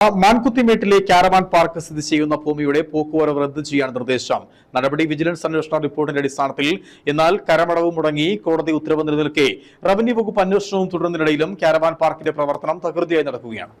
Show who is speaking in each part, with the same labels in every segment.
Speaker 1: മാൻകുത്തിമേട്ടിലെ caravan park സ്ഥിതി ചെയ്യുന്ന ഭൂമിയുടെ പോക്കുവരവ് റദ്ദു ചെയ്യാൻ നിർദ്ദേശം. നടപടി വിജിലൻസ് അന്വേഷണ റിപ്പോർട്ടിന്റെ അടിസ്ഥാനത്തിൽ എന്നാൽ കരമടവ് മുടങ്ങി കോടതി ഉത്തരവ് നിലനിൽക്കെ. റവന്യൂ വകുപ്പ് അന്വേഷണവും തുടരുന്നതിനിടയിലും കാരവാൻ പാർക്കിന്റെ പ്രവർത്തനം തകൃതിയായി നടക്കുകയാണ്.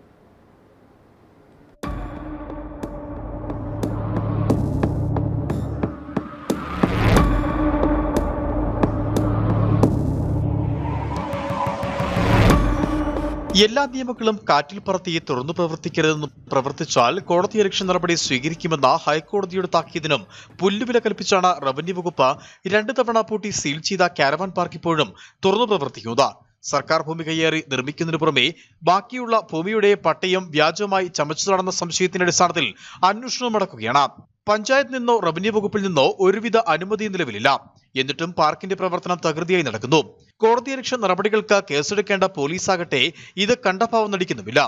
Speaker 1: എല്ലാ നിയമങ്ങളും കാറ്റിൽ പറത്തി തുറന്നു പ്രവർത്തിക്കരുതെന്നും പ്രവർത്തിച്ചാൽ കോടതിയലക്ഷ്യ നടപടി സ്വീകരിക്കുമെന്ന ഹൈക്കോടതിയുടെ താക്കീതിനും പുല്ലുവില കൽപ്പിച്ചാണ് റവന്യൂ വകുപ്പ് രണ്ട് തവണ പൂട്ടി സീൽ ചെയ്ത കാരവാൻ പാർക്ക് ഇപ്പോഴും തുറന്നു പ്രവർത്തിക്കുന്നത്. സർക്കാർ ഭൂമി കയ്യേറി നിർമ്മിക്കുന്നതിനു പുറമെ ബാക്കിയുള്ള ഭൂമിയുടെ പട്ടയം വ്യാജമായി ചമച്ചു നടന്ന സംശയത്തിന്റെ അടിസ്ഥാനത്തിൽ അന്വേഷണം നടക്കുകയാണ്. പഞ്ചായത്ത് നിന്നോ റവന്യൂ വകുപ്പിൽ നിന്നോ ഒരുവിധ അനുമതി നിലവിലില്ല. എന്നിട്ടും പാർക്കിന്റെ പ്രവർത്തനം തകൃതിയായി നടക്കുന്നു. കോടതിയലക്ഷ്യ നടപടികൾക്ക് കേസെടുക്കേണ്ട പോലീസാകട്ടെ ഇത് കണ്ടഭാവം നടിക്കുന്നുമില്ല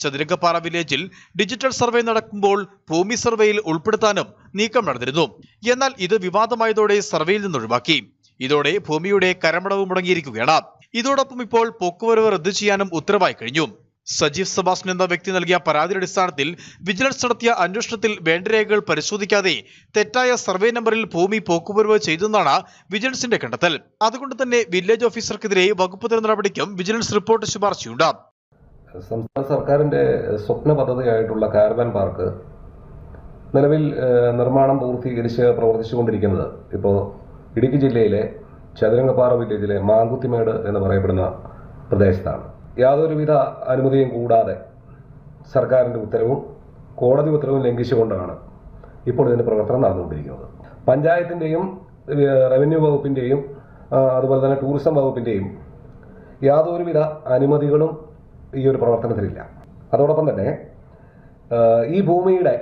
Speaker 1: ചതുരംഗപ്പാറ വില്ലേജിൽ ഡിജിറ്റൽ സർവേ നടക്കുമ്പോൾ ഭൂമി സർവേയിൽ ഉൾപ്പെടുത്താനും നീക്കം നടന്നിരുന്നു. എന്നാൽ ഇത് വിവാദമായതോടെ സർവേയിൽ നിന്ന് ഒഴിവാക്കി. ഇതോടെ ഭൂമിയുടെ കരമടവ് മുടങ്ങിയിരിക്കുകയാണ്. ഇതോടൊപ്പം ഇപ്പോൾ പോക്കുവരവ് റദ്ദു ചെയ്യാനും ഉത്തരവായി കഴിഞ്ഞു. സജീവ് സബാസ്ൻ എന്ന വ്യക്തി നൽകിയ പരാതിയുടെ അടിസ്ഥാനത്തിൽ വിജിലൻസ് നടത്തിയ അന്വേഷണത്തിൽ വേണ്ട രേഖകൾ പരിശോധിക്കാതെ തെറ്റായ സർവേ നമ്പറിൽ ഭൂമി പോക്കുവരവ് ചെയ്തെന്നാണ് വിജിലൻസിന്റെ കണ്ടെത്തൽ. അതുകൊണ്ട് തന്നെ വില്ലേജ് ഓഫീസർക്കെതിരെ വകുപ്പ് തല നടപടിക്കും വിജിലൻസ് റിപ്പോർട്ട് ശുപാർശയുണ്ട്.
Speaker 2: സംസ്ഥാന സർക്കാരിന്റെ സ്വപ്ന പദ്ധതിയായിട്ടുള്ള കാരവാൻ പാർക്ക് നിലവിൽ നിർമ്മാണം പൂർത്തീകരിച്ച് പ്രവർത്തിച്ചുകൊണ്ടിരിക്കുന്നത് ഇപ്പോൾ ഇടുക്കി ജില്ലയിലെ ചതുരംഗപ്പാറ വില്ലേജിലെ മാങ്കുത്തിമേട് എന്ന് പറയപ്പെടുന്ന പ്രദേശത്താണ്. യാതൊരുവിധ അനുമതിയും കൂടാതെ സർക്കാരിന്റെ ഉത്തരവും കോടതി ഉത്തരവും ലംഘിച്ചുകൊണ്ടാണ് ഇപ്പോൾ ഇതിന്റെ പ്രവർത്തനം നടന്നുകൊണ്ടിരിക്കുന്നത്. പഞ്ചായത്തിന്റെയും റവന്യൂ വകുപ്പിന്റെയും അതുപോലെ തന്നെ ടൂറിസം വകുപ്പിന്റെയും യാതൊരുവിധ അനുമതികളും ഈ ഒരു പ്രവർത്തനത്തിലില്ല. അതോടൊപ്പം തന്നെ ഈ ഭൂമിയുടെ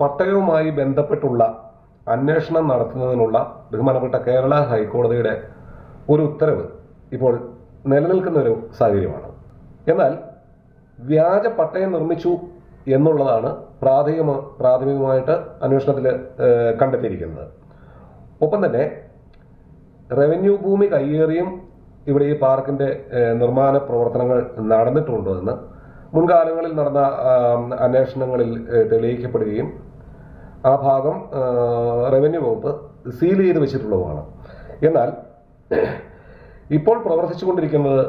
Speaker 2: പട്ടയവുമായി ബന്ധപ്പെട്ടുള്ള അന്വേഷണം നടത്തുന്നതിനുള്ള ബഹുമാനപ്പെട്ട കേരള ഹൈക്കോടതിയുടെ ഒരു ഉത്തരവ് ഇപ്പോൾ നിലനിൽക്കുന്ന ഒരു സാഹചര്യമാണ്. എന്നാൽ വ്യാജ പട്ടയം നിർമ്മിച്ചു എന്നുള്ളതാണ് പ്രാഥമിക പ്രാഥമികമായിട്ട് അന്വേഷണത്തിൽ കണ്ടെത്തിയിരിക്കുന്നത്. ഒപ്പം തന്നെ റവന്യൂ ഭൂമി കയ്യേറിയും ഇവിടെ ഈ പാർക്കിന്റെ നിർമ്മാണ പ്രവർത്തനങ്ങൾ നടന്നിട്ടുണ്ടോ എന്ന് മുൻകാലങ്ങളിൽ നടന്ന അന്വേഷണങ്ങളിൽ തെളിയിക്കപ്പെടുകയും ആ ഭാഗം റവന്യൂ വകുപ്പ് സീൽ ചെയ്ത് വെച്ചിട്ടുള്ളതുമാണ്. എന്നാൽ ഇപ്പോൾ പ്രവർത്തിച്ചുകൊണ്ടിരിക്കുന്നത്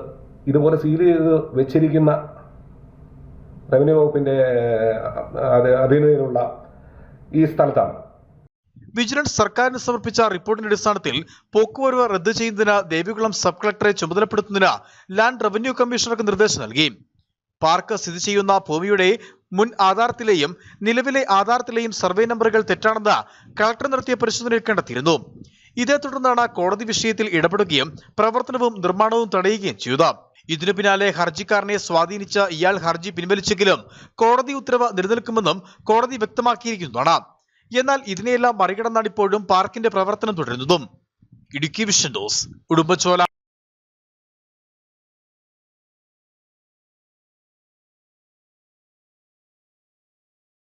Speaker 2: ഇതുപോലെ സീൽ ചെയ്ത് വെച്ചിരിക്കുന്ന റവന്യൂ വകുപ്പിന്റെ അധീനതയിലുള്ള ഈ സ്ഥലത്താണ്.
Speaker 1: വിജിലൻസ് സർക്കാരിന് സമർപ്പിച്ച റിപ്പോർട്ടിന്റെ അടിസ്ഥാനത്തിൽ പോക്കുവരവ് റദ്ദു ചെയ്യുന്നതിന് ദേവികുളം സബ് കളക്ടറെ ചുമതലപ്പെടുത്തുന്നതിന് ലാൻഡ് റവന്യൂ കമ്മീഷണർക്ക് നിർദ്ദേശം നൽകി. പാർക്ക് സ്ഥിതി ചെയ്യുന്ന ഭൂമിയുടെ മുൻ ആധാരത്തിലെയും നിലവിലെ ആധാരത്തിലെയും സർവേ നമ്പറുകൾ തെറ്റാണെന്ന് കളക്ടർ നടത്തിയ പരിശോധനയിൽ കണ്ടെത്തിയിരുന്നു. ഇതേ തുടർന്നാണ് കോടതി വിഷയത്തിൽ ഇടപെടുകയും പ്രവർത്തനവും നിർമ്മാണവും തടയുകയും ചെയ്തത്. ഇതിനു പിന്നാലെ ഹർജിക്കാരനെ സ്വാധീനിച്ച ഇയാൾ ഹർജി പിൻവലിച്ചെങ്കിലും കോടതി ഉത്തരവ് നിലനിൽക്കുമെന്നും കോടതി വ്യക്തമാക്കിയിരിക്കുന്നതാണ്. എന്നാൽ ഇതിനെയെല്ലാം മറികടന്നാണ് ഇപ്പോഴും പാർക്കിന്റെ പ്രവർത്തനം തുടരുന്നതും. ഇടുക്കി വിഷൻ ഡോസ് ഉടുമ്പച്ചോല